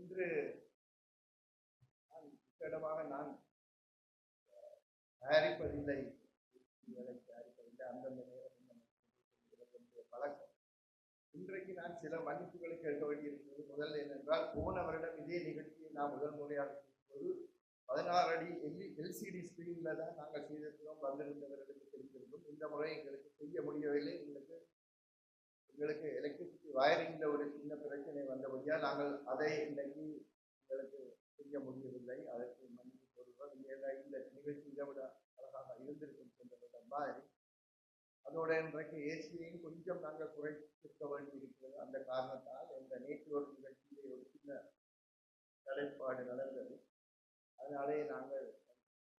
இன்று நான் இடமாக நான் தயாரிப்பதில்லை தயாரிப்பதில்லை. அந்தந்த நேரம் பழக்கம் இன்றைக்கு நான் சில மன்னிப்புகளை கேட்க வேண்டியிருக்கிறது. முதல் என்னென்றால் போன வருடம் இதே நிகழ்ச்சியை நான் முதல் முறையாக போது பதினாறு அடி எல்இ எல்சிடி ஸ்கிரீனில் தான் நாங்கள் செய்திருக்கிறோம். வந்திருந்தவர்களுக்கு தெரிந்திருக்கும். இந்த முறை எங்களுக்கு செய்ய முடியவில்லை. எங்களுக்கு எங்களுக்கு வயரிங்கில் ஒரு சின்ன பிரச்சனை வந்தபடியால் நாங்கள் அதை இன்னைக்கு எங்களுக்கு செய்ய முடியவில்லை. அதற்கு மன்னிப்பு கோருவோம் இல்லை இந்த நிகழ்ச்சி இதை விட அழகாக இருந்திருக்கும் சென்ற மாதிரி. அதோட இன்றைக்கு ஏசியையும் கொஞ்சம் நாங்கள் குறைத்திருக்க வேண்டி இருக்கிறது அந்த காரணத்தால் இந்த நேற்று ஒரு நிகழ்ச்சியிலே ஒரு சின்ன தலைப்பாடு நடந்தது. அதனாலே நாங்கள்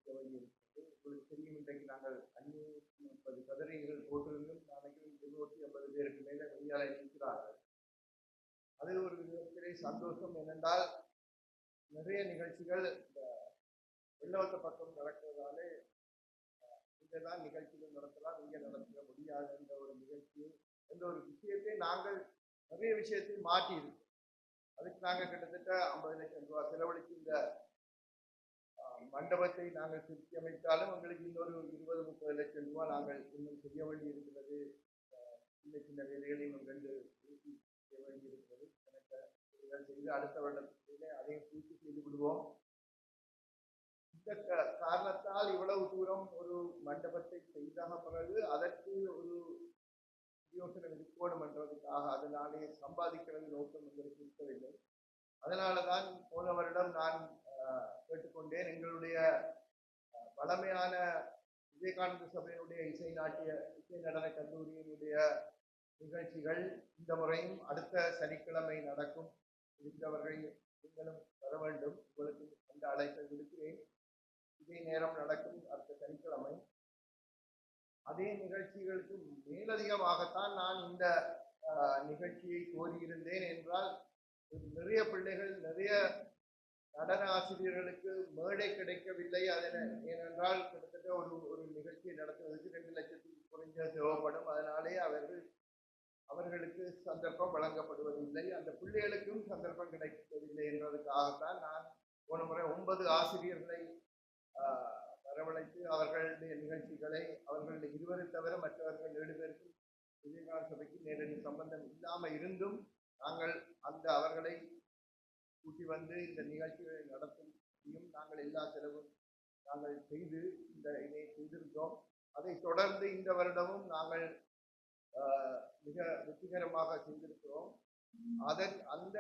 செய்ய வேண்டியிருக்கிறது. உங்களுக்கு தெரியும் இன்றைக்கு நாங்கள் அஞ்சூற்றி முப்பது சதுரங்கள் போட்டிருந்தும். நாளைக்கு இருநூற்றி ஐம்பது பேருக்கு மேலே வெளியாளர் இருக்கிறார் அது ஒரு விதத்திலே சந்தோஷம் என்னென்றால் நிறைய நிகழ்ச்சிகள் இந்த வெள்ளவத்த பக்கம் நடக்கிறதாலே இங்கே தான் நிகழ்ச்சிகள் நடத்தலாம் இங்கே நடத்த முடியாது என்ற ஒரு நிகழ்ச்சி என்ற ஒரு விஷயத்தை நாங்கள் நிறைய விஷயத்தை மாற்றியிருக்கோம். அதுக்கு நாங்கள் கிட்டத்தட்ட ஐம்பது லட்சம் ரூபாய் செலவழித்து இந்த மண்டபத்தை நாங்கள் திருத்தி அமைத்தாலும் எங்களுக்கு இன்னொரு இருபது முப்பது லட்சம் ரூபாய் நாங்கள் இன்னும் செய்ய வேண்டி இருக்கிறது சின்ன சின்ன வேலைகளையும் ரெண்டு செய்ய எனக்கு செய்து அடுத்த வருடத்திலே அதையும் பூர்த்தி செய்து விடுவோம். இந்த காரணத்தால் இவ்வளவு தூரம் ஒரு மண்டபத்தை செய்தாக பிறகு அதற்கு ஒரு யோசனை இருக்கணும் என்றதுக்காக அதனாலே சம்பாதிக்கிறது நோக்கம் எங்களுக்கு இருக்கவில்லை. அதனால தான் போன வருடம் நான் கேட்டுக்கொண்டேன். எங்களுடைய வளமையான விவேகானந்த சபையினுடைய இசை நாட்டிய இசை நடன கல்லூரியினுடைய நிகழ்ச்சிகள் இந்த முறையும் அடுத்த சனிக்கிழமை நடக்கும். இருந்தவர்கள் நீங்களும் வர வேண்டும். உங்களுக்கு அந்த அழைப்பை விடுக்கிறேன். இதே நேரம் நடக்கும் அடுத்த சனிக்கிழமை. அதே நிகழ்ச்சிகளுக்கு மேலதிகமாகத்தான் நான் இந்த நிகழ்ச்சியை கோரியிருந்தேன் என்றால் நிறைய பிள்ளைகள் நிறைய நடன ஆசிரியர்களுக்கு மேடை கிடைக்கவில்லை. அதனை ஏனென்றால் கிட்டத்தட்ட ஒரு ஒரு நிகழ்ச்சியை நடத்துவதற்கு ரெண்டு லட்சத்துக்கு குறைஞ்ச தேவைப்படும் அதனாலே அவர்கள் அவர்களுக்கு சந்தர்ப்பம் வழங்கப்படுவதில்லை. அந்த பிள்ளைகளுக்கும் சந்தர்ப்பம் கிடைக்கவில்லை என்றதுக்காகத்தான் நான் போன முறை ஒன்பது ஆசிரியர்களை வரவழைத்து அவர்களுடைய நிகழ்ச்சிகளை அவர்களுடைய இருவரை தவிர மற்றவர்கள் ஏழு பேருக்கும் விஜயகாந்த் சபைக்கு நேரடி சம்பந்தம் இல்லாமல் இருந்தும் நாங்கள் அந்த அவர்களை கூட்டி வந்து இந்த நிகழ்ச்சிகளை நடத்தும் நாங்கள் எல்லா செலவும் நாங்கள் செய்து இந்த இதை செய்திருந்தோம். அதை தொடர்ந்து இந்த வருடமும் நாங்கள் மிக வெற்றிகரமாக செய்திருக்கிறோம் அதன் அந்த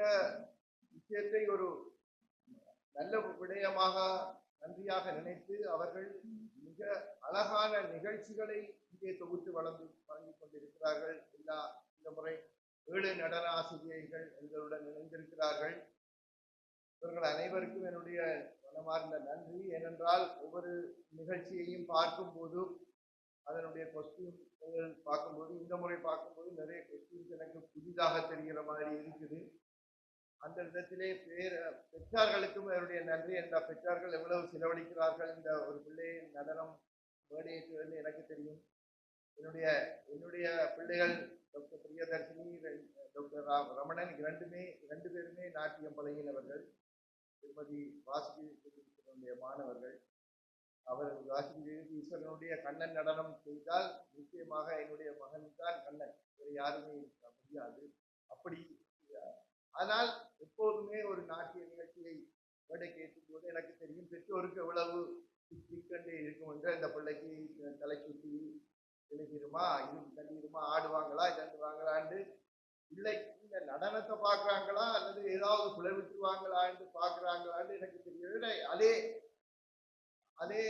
விஷயத்தை ஒரு நல்ல விடயமாக நன்றியாக நினைத்து அவர்கள் மிக அழகான நிகழ்ச்சிகளை இங்கே தொகுத்து வளர்ந்து வழங்கிக் கொண்டிருக்கிறார்கள். எல்லா இந்த முறை ஏழு நடன ஆசிரியர்கள் எங்களுடன் இணைந்திருக்கிறார்கள். இவர்கள் அனைவருக்கும் என்னுடைய மனமார்ந்த நன்றி. ஏனென்றால் ஒவ்வொரு நிகழ்ச்சியையும் பார்க்கும்போது அதனுடைய கொஸ்டியூம் பார்க்கும்போது இந்த முறை பார்க்கும்போது நிறைய கொஸ்டின்ஸ் எனக்கு புதிதாக தெரிகிற மாதிரி இருக்குது. அந்த விதத்திலே பேர் பெற்றார்களுக்கும் அவருடைய நன்றி. என்ற பெற்றார்கள் எவ்வளவு செலவழிக்கிறார்கள்? இந்த ஒரு பிள்ளை நடனம் மேடையேற்றுவது எனக்கு தெரியும். என்னுடைய என்னுடைய பிள்ளைகள் டாக்டர் பிரியதர்ஷினி டாக்டர் ரமணன் இரண்டுமே இரண்டு பேருமே நாட்டியம் பழகினவர்கள். திருமதி வாசுகி மாணவர்கள். அவர் வாசுகி ஈஸ்வரனுடைய கண்ணன் நடனம் செய்தால் நிச்சயமாக என்னுடைய மகன் தான் கண்ணன். வேறு யாருமே இருக்க முடியாது. அப்படி ஆனால் எப்போதுமே ஒரு நாட்டிய நிகழ்ச்சியை மேடைக்கு கேட்கும்போது எனக்கு தெரியும் பெற்றோருக்கு எவ்வளவு சிக்கண்டு இருக்கும் என்று அந்த பிள்ளைக்கு தலை சுற்றி எழுதிருமா இது தள்ளிடுமா ஆடுவாங்களா இதண்டுவாங்களான்னு இல்லை. இந்த நடனத்தை பார்க்குறாங்களா அல்லது ஏதாவது குலை விட்டுருவாங்களான்னு பார்க்குறாங்களான்னு எனக்கு தெரியவில்லை. அதே அதே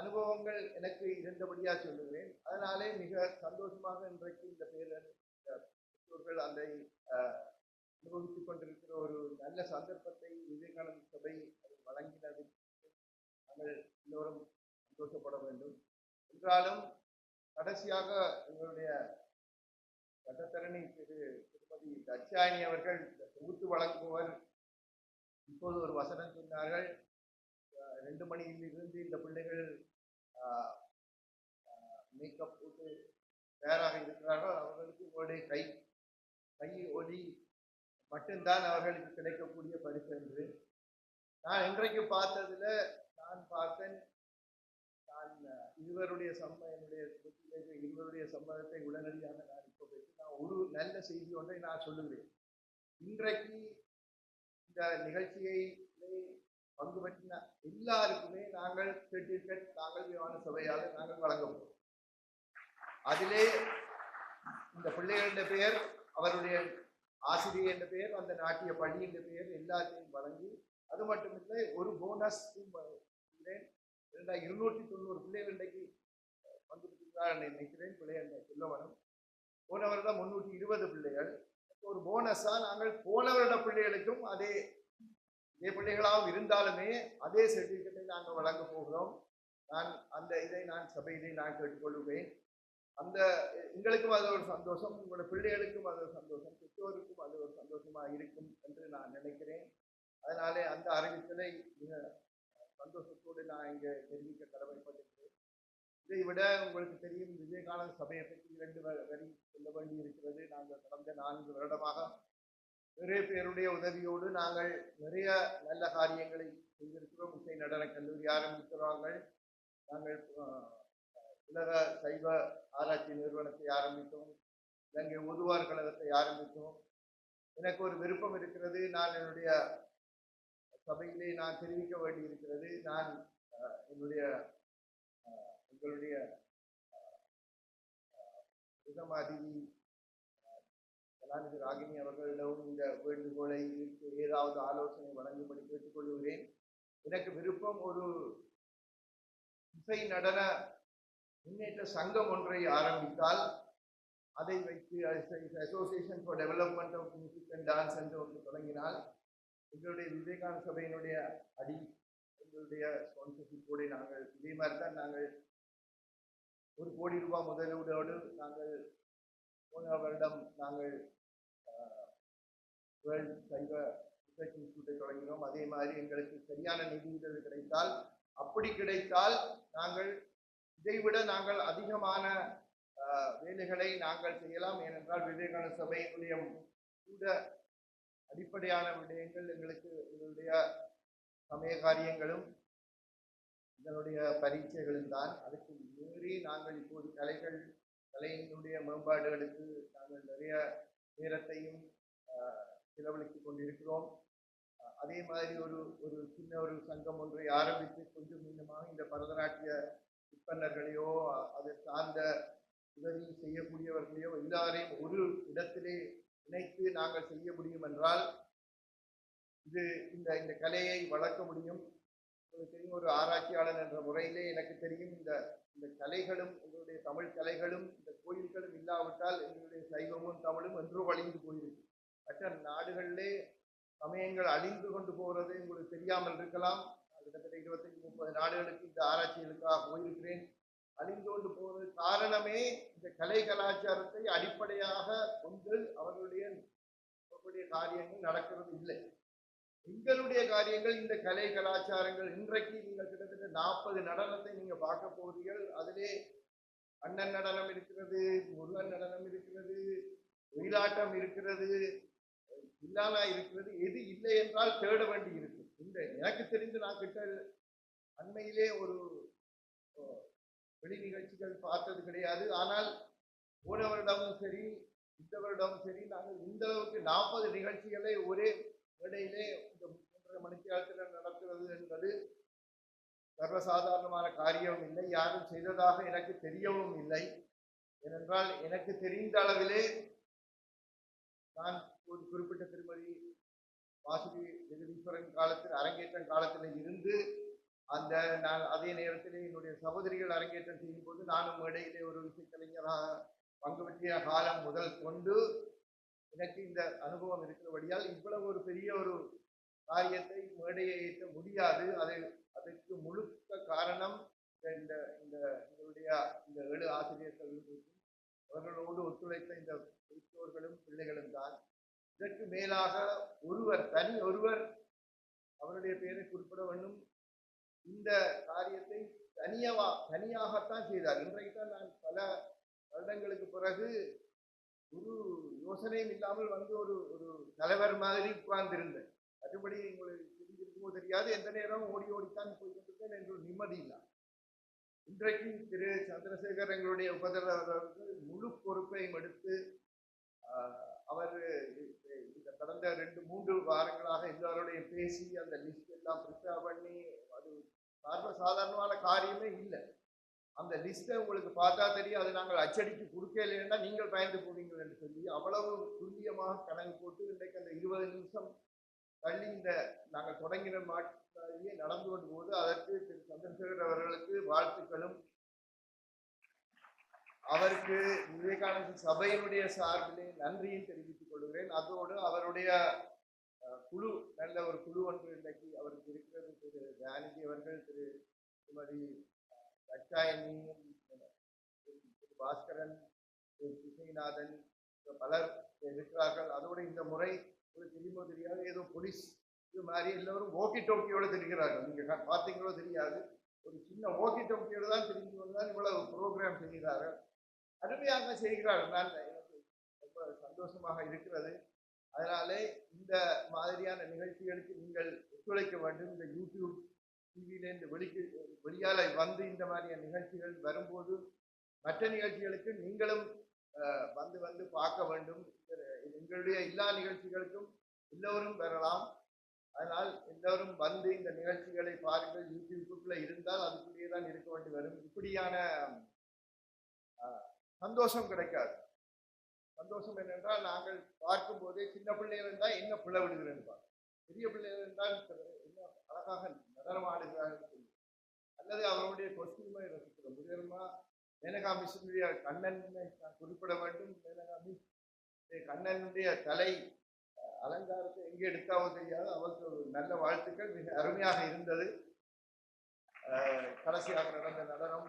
அனுபவங்கள் எனக்கு இருந்தபடியா சொல்லுகிறேன் அதனாலே மிக சந்தோஷமாக இன்றைக்கு இந்த பேரன் பெற்றோர்கள் அந்த அனுபவித்துக் கொண்டிருக்கிற ஒரு நல்ல சந்தர்ப்பத்தை விவேகானந்த சபை வழங்கினது. நாங்கள் எல்லோரும் சந்தோஷப்பட வேண்டும். என்றாலும் கடைசியாக எங்களுடைய சட்டத்தரணி திரு திருமதி தட்சாயணி அவர்கள் தொகுத்து வழங்குபவர் இப்போது ஒரு வசனம் சொன்னார்கள். ரெண்டு மணியிலிருந்து இந்த பிள்ளைகள் மேக்கப் போட்டு தயாராக இருக்கிறார்கள் அவர்களுக்கு உங்களுடைய கை கை ஒலி மட்டும்தான் அவர்களுக்கு கிடைக்கக்கூடிய பரிசு என்று நான் இன்றைக்கு பார்த்ததில் நான் பார்த்தேன் நான் இருவருடைய சம்ம என்னுடைய இருவருடைய சம்மதத்தை உடனடியாக நான் இப்போ பெற்று நான் ஒரு நல்ல செய்தி ஒன்றை நான் சொல்லுகிறேன். இன்றைக்கு இந்த நிகழ்ச்சியை பங்கு பற்றின எல்லாருக்குமே நாங்கள் சர்டிபிகேட் நாங்கள் விமான சபையாக நாங்கள் வழங்க போகிறோம் அதிலே இந்த பிள்ளைகளின் பெயர் அவருடைய ஆசிரியர் என்ற பெயர் அந்த நாட்டிய பள்ளி என்ற பெயர் எல்லாத்தையும் வழங்கி அது மட்டுமில்லை ஒரு போனஸ் இருநூற்றி தொண்ணூறு பிள்ளைகள் இன்றைக்கு வந்து நினைக்கிறேன் பிள்ளைகள் சொல்ல வேணும் போன வருடம் முன்னூற்றி இருபது பிள்ளைகள். ஒரு போனஸாக நாங்கள் போன வருட பிள்ளைகளுக்கும் அதே இதே பிள்ளைகளாகவும் இருந்தாலுமே அதே சர்டிஃபிகேட்டை நாங்கள் வழங்க போகிறோம். நான் அந்த இதை நான் சபையிலே நான் கேட்டுக்கொள்வேன் அந்த எங்களுக்கும் அது ஒரு சந்தோஷம் உங்களோட பிள்ளைகளுக்கும் அது ஒரு சந்தோஷம் பெற்றோருக்கும் அது ஒரு சந்தோஷமாக இருக்கும் என்று நான் நினைக்கிறேன். அதனாலே அந்த அறிவித்தலை மிக சந்தோஷத்தோடு நான் இங்கே தெரிவிக்க கடமைப்பட்டிருக்கிறேன். இதை விட உங்களுக்கு தெரியும் விஜயகானந்த சபையை பற்றி இரண்டு வரி சொல்ல வேண்டி இருக்கிறது நாங்கள் கடந்த நான்கு வருடமாக நிறைய பேருடைய உதவியோடு நாங்கள் நிறைய நல்ல காரியங்களை செய்திருக்கிறோம். இசை நடன கல்லூரி ஆரம்பிக்கிறாங்க நாங்கள் உலக சைவ ஆராய்ச்சி நிறுவனத்தை ஆரம்பித்தோம். இலங்கை ஒதுவார் கழகத்தை ஆரம்பித்தோம். எனக்கு ஒரு விருப்பம் இருக்கிறது. நான் என்னுடைய சபையிலே நான் தெரிவிக்க வேண்டி இருக்கிறது நான் என்னுடைய எங்களுடைய பிரதம அதிதி கலாநிதி ராகினி அவர்களிடம் இந்த வேண்டுகோளை ஏதாவது ஆலோசனை வழங்கும்படி கேட்டுக்கொள்கிறேன். எனக்கு விருப்பம் ஒரு இசை நடன முன்னேற்ற சங்கம் ஒன்றை ஆரம்பித்தால் அதை வைத்து association for development of music and dance என்று ஒன்று தொடங்கினால் எங்களுடைய விவேகானந்த சபையினுடைய அடி எங்களுடைய ஸ்பான்சர்ஷிப்போடு நாங்கள் இதே மாதிரி தான் நாங்கள் ஒரு கோடி ரூபாய் முதலீடோடு நாங்கள் போன வருடம் நாங்கள் வேர்ல்ட் சைவ ரிசர்ச் இன்ஸ்டியூட்டை தொடங்கினோம். அதே மாதிரி எங்களுக்கு சரியான நிதி உதவி கிடைத்தால் அப்படி கிடைத்தால் நாங்கள் இதைவிட நாங்கள் அதிகமான வேலைகளை நாங்கள் செய்யலாம். ஏனென்றால் விவேகானந்த சபையினுடைய கூட அடிப்படையான விடயங்கள் எங்களுக்கு எங்களுடைய சமய காரியங்களும் இதனுடைய பரீட்சைகளும் தான். அதுக்கு மீறி நாங்கள் இப்போது கலைகள் கலையினுடைய மேம்பாடுகளுக்கு நாங்கள் நிறைய நேரத்தையும் செலவழித்து செலவழித்துக் கொண்டிருக்கிறோம். அதே மாதிரி ஒரு ஒரு சின்ன ஒரு சங்கம் ஒன்றை ஆரம்பித்து கொஞ்சம் கொஞ்சமாக இந்த பரதநாட்டிய விற்பனர்களையோ அதை சார்ந்த உதவி செய்யக்கூடியவர்களையோ எல்லாரையும் ஒரு இடத்திலே இணைத்து நாங்கள் செய்ய முடியும் என்றால் இது இந்த இந்த கலையை வளர்க்க முடியும். தெரியும் ஒரு ஆராய்ச்சியாளர் என்ற முறையிலே எனக்கு தெரியும் இந்த இந்த கலைகளும் எங்களுடைய தமிழ் கலைகளும் இந்த கோயில்களும் இல்லாவிட்டால் எங்களுடைய சைவமும் தமிழும் என்றோ அழிந்து போயிருக்கு மற்ற நாடுகளிலே சமயங்கள் அழிந்து கொண்டு போகிறது உங்களுக்கு தெரியாமல் இருக்கலாம். கிட்டத்தட்ட இருபத்தஞ்சு முப்பது நாடுகளுக்கு இந்த ஆராய்ச்சிகளுக்காக போயிருக்கிறேன். அழிந்து கொண்டு போவது காரணமே இந்த கலை கலாச்சாரத்தை அடிப்படையாக கொண்டு அவர்களுடைய அவர்களுடைய காரியங்கள் நடக்கிறது இல்லை. எங்களுடைய காரியங்கள் இந்த கலை கலாச்சாரங்கள் இன்றைக்கு நீங்கள் கிட்டத்தட்ட நாற்பது நடனத்தை நீங்கள் பார்க்க போகிறீர்கள். அதிலே அண்ணன் நடனம் இருக்கிறது முருகன் நடனம் இருக்கிறது ஒயிலாட்டம் இருக்கிறது இல்லானா இருக்கிறது. எது இல்லை என்றால் தேட வேண்டி இருக்கு. இந்த எனக்கு தெரிந்து நான் கிட்ட அண்மையிலே ஒரு வெளி நிகழ்ச்சிகள் பார்த்தது கிடையாது. ஆனால் போன வருடமும் சரி இந்த வருடமும் சரி நாங்கள் இந்த அளவுக்கு நாற்பது நிகழ்ச்சிகளை ஒரே மேடையிலே இந்த மூன்றரை மணிக்கு காலத்தில் நடக்கிறது என்பது சர்வசாதாரணமான காரியம் இல்லை. யாரும் செய்ததாக எனக்கு தெரியவும் இல்லை. ஏனென்றால் எனக்கு தெரிந்த அளவிலே நான் ஒரு குறிப்பிட்ட திருமதி வாசுகி ஜெகதீஸ்வரன் காலத்தில் அரங்கேற்றம் காலத்தில் இருந்து அந்த நான் அதே நேரத்தில் என்னுடைய சகோதரிகள் அரங்கேற்றம் செய்யும் போது நானும் மேடையிலே ஒரு இசைக்கலைஞராக பங்கு பற்றிய காலம் முதல் கொண்டு எனக்கு இந்த அனுபவம் இருக்கிறபடியால் இவ்வளவு ஒரு பெரிய ஒரு காரியத்தை மேடையை ஏற்ற முடியாது. அதை அதற்கு முழுக்க காரணம் இந்த இந்த எங்களுடைய இந்த ஏழு ஆசிரியர்கள் அவர்களோடு ஒத்துழைத்த இந்த பெற்றோர்களும் பிள்ளைகளும் தான். இதற்கு மேலாக ஒருவர் தனி ஒருவர் அவருடைய பெயரை குறிப்பிட வேண்டும். இந்த காரியத்தை தனியவா தனியாகத்தான் செய்தார். இன்றைக்கு தான் நான் பல வருடங்களுக்கு பிறகு ஒரு யோசனையும் இல்லாமல் வந்து ஒரு ஒரு தலைவர் மாதிரி உட்கார்ந்திருந்தேன். மற்றபடி உங்களுக்கு தெரிஞ்சிருக்குமோ தெரியாது எந்த நேரம் ஓடி ஓடித்தான் போய் கொண்டிருக்கேன் என்ற நிம்மதி இல்லை இன்றைக்கு திரு சந்திரசேகர் எங்களுடைய உபதலைவர் முழு பொறுப்பையும் எடுத்து அவர் இந்த கடந்த ரெண்டு மூன்று வாரங்களாக எல்லாரோடையும் பேசி அந்த லிஸ்ட் எல்லாம் ப்ரிப்பேர் பண்ணி அது சார்ப சாதாரணமான காரியமே இல்லை. அந்த லிஸ்ட்டை உங்களுக்கு பார்த்தா தெரியும். அதை நாங்கள் அச்சடித்து கொடுக்கலைன்னா நீங்கள் பயந்து போவீங்கள் என்று சொல்லி அவ்வளவு துல்லியமாக கணக்கு போட்டு இன்றைக்கு அந்த இருபது நிமிஷம் தள்ளி இந்த நாங்கள் தொடங்கின மாட்டிலேயே நடந்து கொண்டு போது அதற்கு திரு சந்திரசேகர் அவர்களுக்கு வாழ்த்துக்களும். அவருக்கு விவேகானந்த சபையினுடைய சார்பிலே நன்றியும் தெரிவித்துக் கொள்கிறேன். அதோடு அவருடைய குழு நல்ல ஒரு குழு ஒன்று இன்றைக்கு அவருக்கு இருக்கிறது. திரு ஜானகி அவர்கள் திரு திருமதி தட்சாயணியும் பாஸ்கரன் திரு பலர் இருக்கிறார்கள். அதோடு இந்த முறை ஒரு தெரியுமோ தெரியாது. ஏதோ போலீஸ் இது மாதிரி எல்லோரும் ஓக்கி டோக்கியோடு தெரிகிறார்கள் நீங்கள் பார்த்தீங்களோ தெரியாது. ஒரு சின்ன ஓக்கி டோக்கியோடு தான் தெரிஞ்சு கொண்டு தான் இவ்வளவு ப்ரோக்ராம் செய்கிறார்கள். அருமையாக செய்கிறார்கள் நான் எனக்கு ரொம்ப சந்தோஷமாக இருக்கிறது. அதனாலே இந்த மாதிரியான நிகழ்ச்சிகளுக்கு நீங்கள் ஒத்துழைக்க வேண்டும். இந்த யூடியூப் டிவியிலேருந்து வெளிக்கு வெளியால் வந்து இந்த மாதிரியான நிகழ்ச்சிகள் வரும்போது மற்ற நிகழ்ச்சிகளுக்கு நீங்களும் வந்து வந்து பார்க்க வேண்டும். எங்களுடைய எல்லா நிகழ்ச்சிகளுக்கும் எல்லோரும் வரலாம். அதனால் எல்லோரும் வந்து இந்த நிகழ்ச்சிகளை பாருங்கள். யூடியூப்புக்குள்ள இருந்தால் அதுக்குள்ளேயே தான் இருக்க வேண்டி வரும். இப்படியான சந்தோஷம் கிடைக்காது. சந்தோஷம் என்னென்றால் நாங்கள் பார்க்கும் போதே சின்ன பிள்ளைகள் இருந்தால் என்ன பிள்ளை விடுகிறேன்னு பெரிய பிள்ளைகள் இருந்தால் என்ன அழகாக நடனமாடுகிறார் சொல்லி அல்லது அவருடைய கொஸ்டியூமை ரசிக்கிறோம். முதலமா மேனகா மிஷனுடைய கண்ணனை நான் குறிப்பிட வேண்டும். மேனகா மிஸ் கண்ணனுடைய தலை அலங்காரத்தை எங்கே எடுத்தாவோ தெரியாது. அவருக்கு ஒரு நல்ல வாழ்த்துக்கள். மிக அருமையாக இருந்தது. கடைசியாக நடந்த நடனம்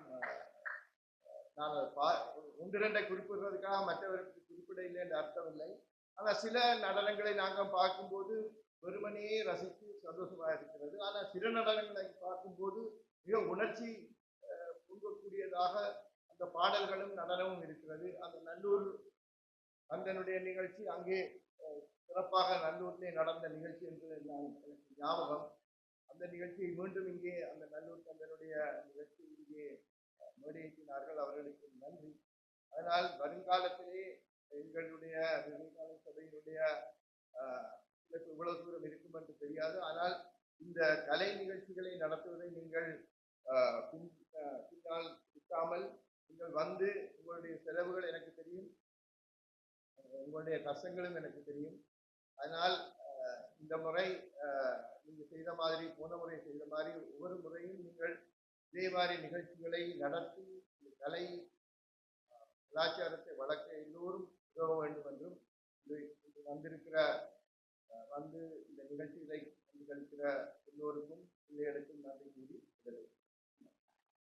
நான் பா ஒன்று ரெண்டை குறிப்பிடுறதுக்காக மற்றவர்களுக்கு குறிப்பிட இல்லை என்று அர்த்தம் இல்லை. ஆனால் சில நடனங்களை நாங்கள் பார்க்கும்போது வெறுமனையே ரசித்து சந்தோஷமாக இருக்கிறது. ஆனால் சில நடனங்களை பார்க்கும்போது மிக உணர்ச்சி பொங்கக்கூடியதாக அந்த பாடல்களும் நடனமும் இருக்கிறது. அந்த நல்லூர் அந்தனுடைய நிகழ்ச்சி அங்கே சிறப்பாக நல்லூரிலே நடந்த நிகழ்ச்சி என்று நான் எனக்கு ஞாபகம். அந்த நிகழ்ச்சியை மீண்டும் இங்கே அந்த நல்லூர் தந்தனுடைய நிகழ்ச்சி இங்கே மேடையேற்றினார்கள். அவர்களுக்கு நன்றி. அதனால் வருங்காலத்திலே எங்களுடைய விவேகானந்த சபையினுடைய எனக்கு இவ்வளவு தூரம் இருக்கும் என்று தெரியாது. ஆனால் இந்த கலை நிகழ்ச்சிகளை நடத்துவதை நீங்கள் பின் பின்னால் சுட்டாமல் நீங்கள் வந்து உங்களுடைய செலவுகள் எனக்கு தெரியும். உங்களுடைய கஷ்டங்களும் எனக்கு தெரியும். அதனால் இந்த முறை நீங்கள் செய்த மாதிரி போன முறை செய்த மாதிரி ஒவ்வொரு முறையும் நீங்கள் இதே மாதிரி நிகழ்ச்சிகளை நடத்தி இந்த கலை கலாச்சாரத்தை வளர்க்க எல்லோரும் உதவ வேண்டும் என்றும் வந்திருக்கிற வந்து இந்த நிகழ்ச்சிகளை கண்டுகளிக்கிற எல்லோருக்கும் பிள்ளைகளுக்கும் நன்றி கூறி விடுகிறேன்.